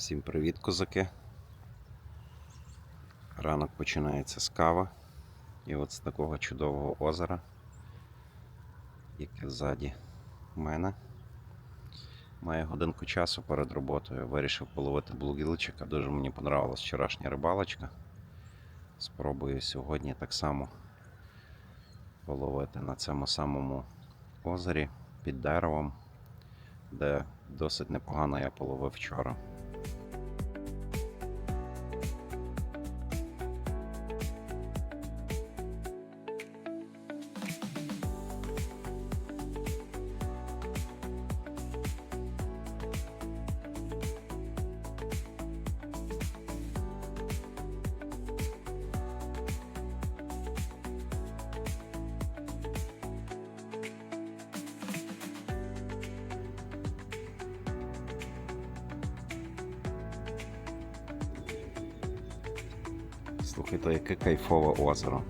Всім привіт, козаки. Ранок починається з кави. І от з такого чудового озера, яке ззаді мене. Має годинку часу перед роботою. Вирішив половити блугілчика. Дуже мені понравилась вчорашня рибалочка. Спробую сьогодні так само половити на цьому самому озері під деревом, де досить непогано я половив вчора. Слухайте, яке кайфове озеро.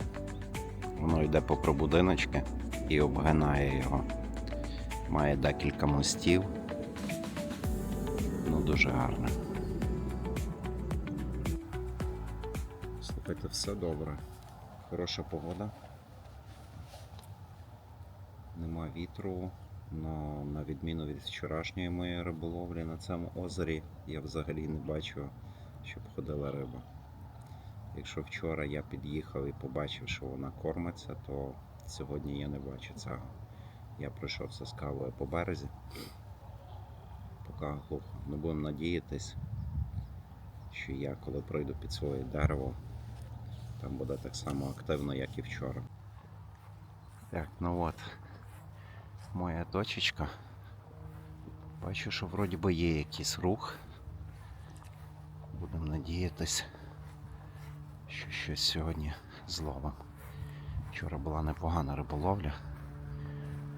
Воно йде попри будиночки і обгинає його. Має декілька мостів. Ну, дуже гарне. Слухайте, все добре. Хороша погода. Нема вітру. Но на відміну від вчорашньої моєї риболовлі на цьому озері я взагалі не бачу, щоб ходила риба. Якщо вчора я під'їхав і побачив, що вона кормиться, то сьогодні я не бачу цього. Я пройшовся з кавою по березі. Поки глухо. Не будемо надіятись, що я, коли пройду під своє дерево, там буде так само активно, як і вчора. Так, ну от, моя точечка. Бачу, що вроді би є якийсь рух. Будемо надіятись що щось сьогодні зловим. Вчора була непогана риболовля.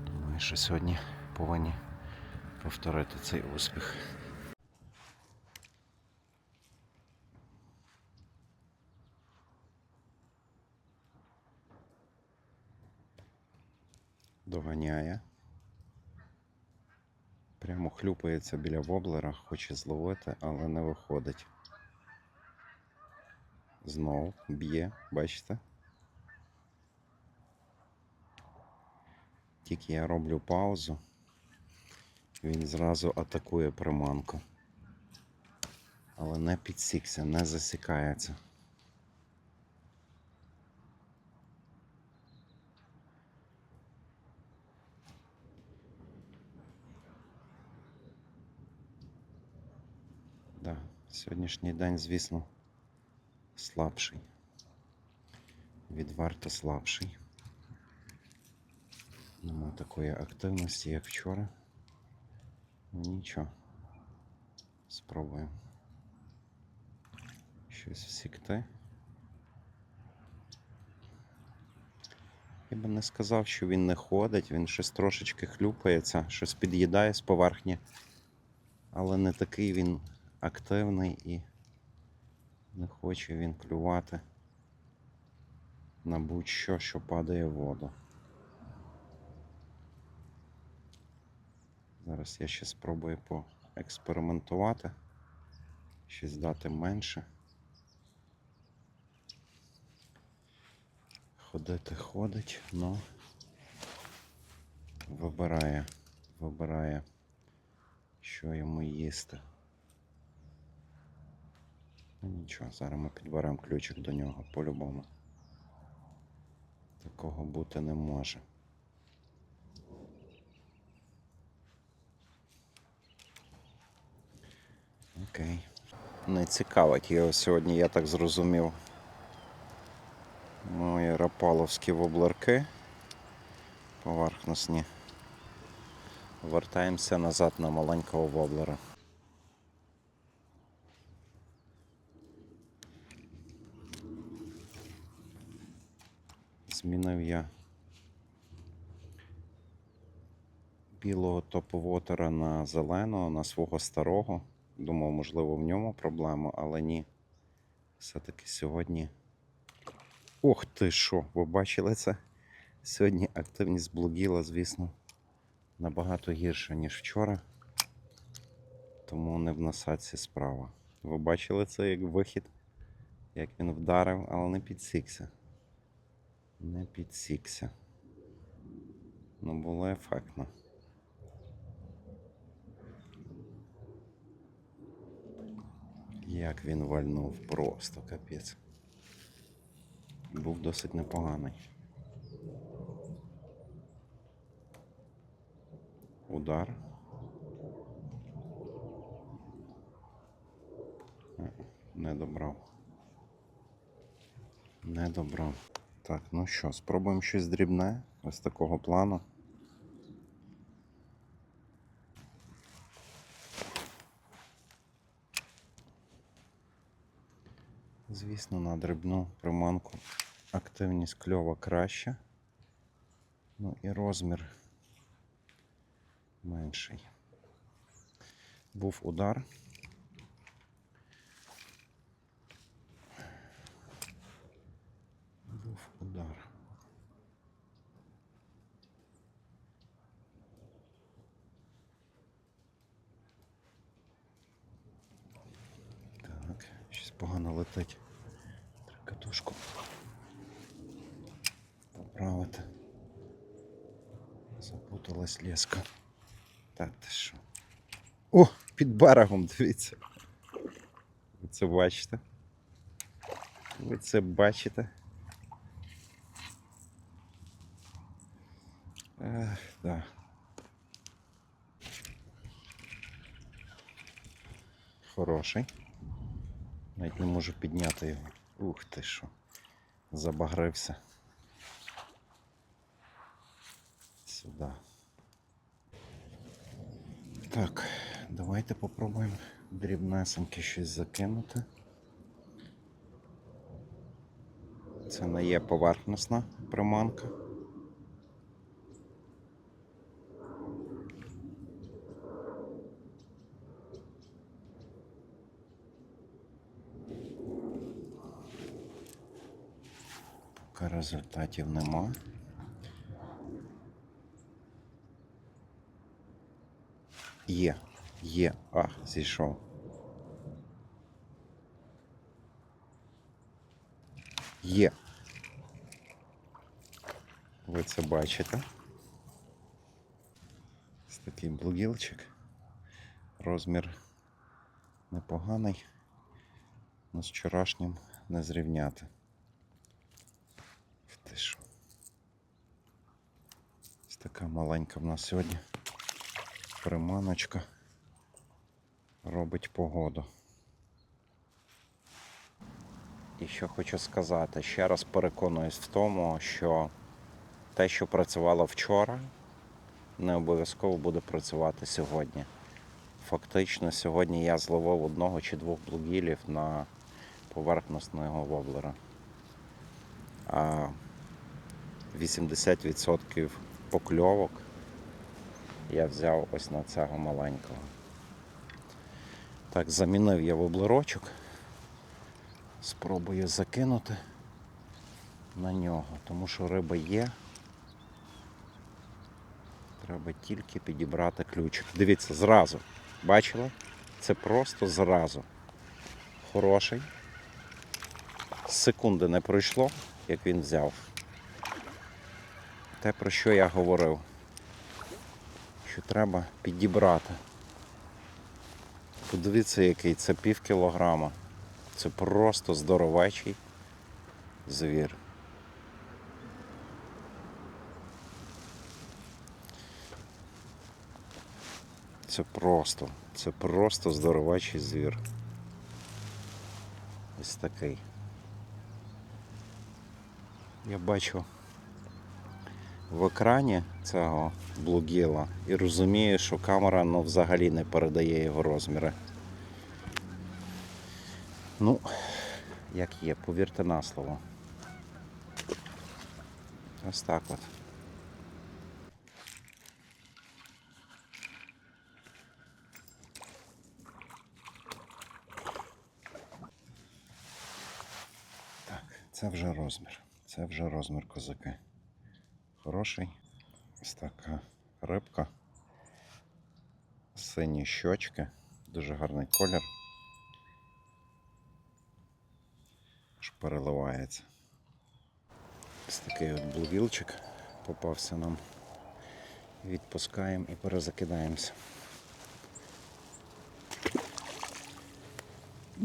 Думаю, що сьогодні повинні повторити цей успіх. Доганяє. Прямо хлюпається біля воблера, хоче зловити, але не виходить. Знову б'є, бачите? Тільки я роблю паузу, він зразу атакує приманку. Але не підсікся, не засікається. Сьогоднішній день, звісно, слабший. Відверто слабший. Нема такої активності, як вчора. Нічого. Спробуємо. Щось всікти. Я би не сказав, що він не ходить, він щось трошечки хлюпається, щось під'їдає з поверхні, але не такий він активний і не хоче він клювати на будь-що, що падає в воду. Зараз я ще спробую поекспериментувати, щось дати менше. Ходити ходить, но вибирає, вибирає, що йому їсти. Ну нічого, зараз ми підберемо ключик до нього по-любому. Такого бути не може. Окей. Не цікавить його сьогодні, я так зрозумів. Мої рапаловські воблерки поверхностні. Вертаємося назад на маленького воблера. Змінив я білого топовотера на зеленого, на свого старого. Думав, можливо, в ньому проблема, але ні. Все-таки сьогодні. Ох ти що, ви бачили це? Сьогодні активність блогіла, звісно, набагато гірша, ніж вчора. Тому не в насадці справа. Ви бачили це як вихід, як він вдарив, але не підсікся. Не підсікся. Ну, було ефектно. Як він вальнув, просто капець. Був досить непоганий. Удар. Е, Не добрав. Не добрав. Так, ну що, спробуємо щось дрібне, ось такого плану. Звісно, на дрібну приманку активність кльова краща. Ну і розмір менший. Був удар. Був удар. Так, щось погано летить. Катушку поправити. Запуталась леска. Так, ти що? О, під берегом, дивіться. Ви це бачите? Ви це бачите? Ех, да. Хороший. Навіть не можу підняти його. Ух ти що. Забагрився. Сюди. Так, давайте попробуємо дрібнесенки щось закинути. Це не є поверхностна приманка. Поки результатів нема. Є, є, а, зійшов. Є. Ви це бачите. Ось такий блугілчик. Розмір непоганий. Но з вчорашнім не зрівняти. Ти що? Ось така маленька в нас сьогодні приманочка робить погоду. І що хочу сказати, ще раз переконуюсь в тому, що те, що працювало вчора, не обов'язково буде працювати сьогодні. Фактично, сьогодні я зловив одного чи двох блугілів на поверхностного воблера. А 80% покльовок я взяв ось на цього маленького. Так, замінив я воблерочок. Спробую закинути на нього, тому що риба є. Треба тільки підібрати ключик. Дивіться, зразу. Бачили? Це просто зразу. Хороший. Секунди не пройшло, як він взяв. Те, про що я говорив що треба підібрати. Подивіться, який це пів кілограма. Це просто здоровечий звір. Це просто, це просто здоровечий звір. Ось такий. Я бачу в екрані цього блугіла і розумію, що камера ну, взагалі не передає його розміри. Ну, як є, повірте на слово. Ось так от. Так, це вже розмір. Це вже розмір козаки. Хороший. Ось така рибка. Сині щочки, дуже гарний колір. що переливається. Ось такий от блувілчик попався нам. Відпускаємо і перезакидаємося.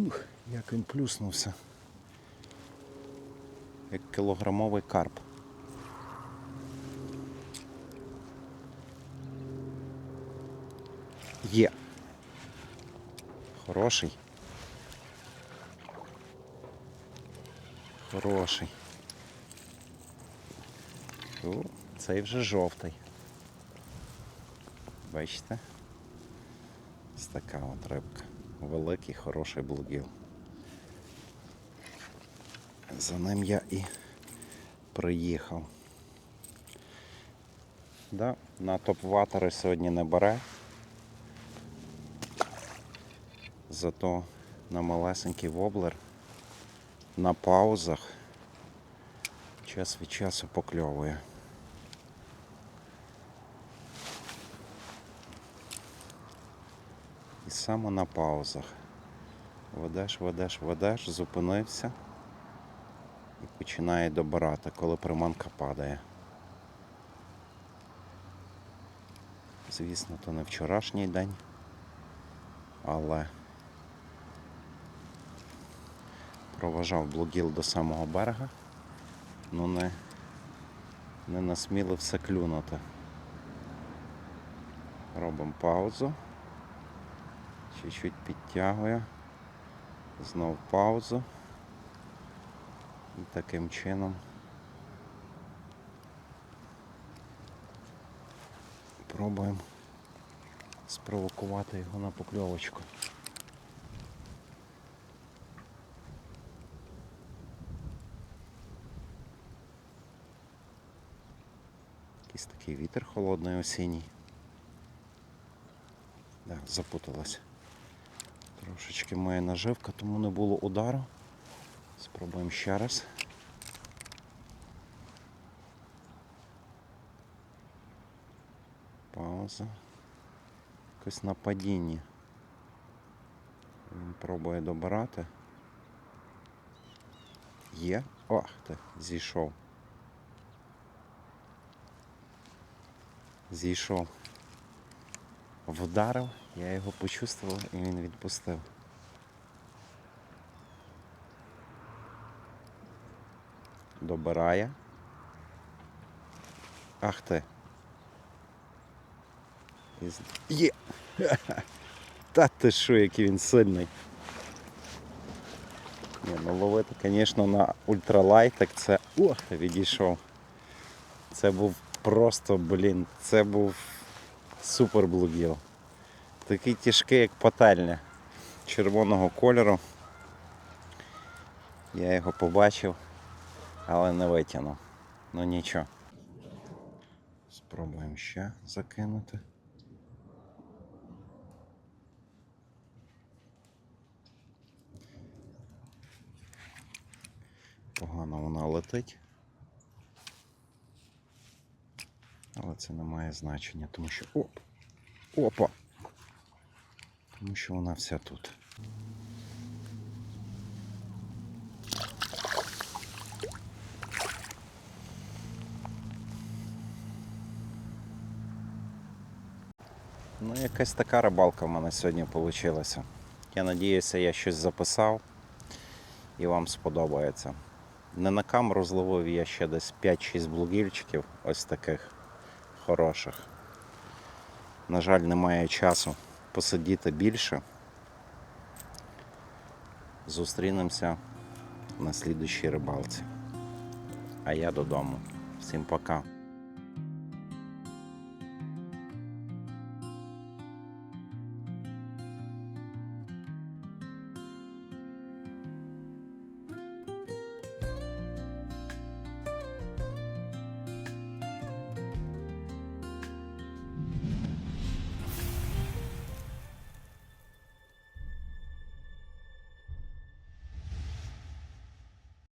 Ух, як він плюснувся. Як кілограмовий карп. Є. Хороший. Хороший. О, цей вже жовтий. Бачите? Ось така от рибка. Великий, хороший блугіл. За ним я і приїхав. Да, на топ-ватери сьогодні не бере. Зато на малесенький воблер на паузах час від часу покльовує. І саме на паузах. Ведеш, ведеш, ведеш, зупинився і починає добирати, коли приманка падає. Звісно, то не вчорашній день, але проважав блогіл до самого берега, ну не, не насмілився клюнути. Робимо паузу. Чуть-чуть підтягує. Знов паузу. І таким чином пробуємо спровокувати його на покльовочку. Якийсь такий вітер холодний осінній. Да, запуталась. Трошечки моя наживка, тому не було удару. Спробуємо ще раз. Пауза. Якось на падінні. Він пробує добирати. Є. Ох ти, зійшов. Зійшов. Вдарив, я його почувствував і він відпустив. Добирає. Ах ти. Є! Та ти що, який він сильний. Ні, ну ловити, звісно, на ультралайт, так це... Ох, відійшов. Це був просто, блін, це був супер блугіл. Такий тяжкий, як пательня червоного кольору. Я його побачив, але не витягнув. Ну нічого. Спробуємо ще закинути. Погано вона летить. Це не має значення, тому що... Оп! Опа! Тому що вона вся тут. Ну, якась така рибалка в мене сьогодні вийшла. Я надіюся, я щось записав і вам сподобається. Не на камеру зловив я ще десь 5-6 блугільчиків, ось таких хороших. На жаль, немає часу посидіти більше. Зустрінемося на слідущій рибалці. А я додому. Всім пока.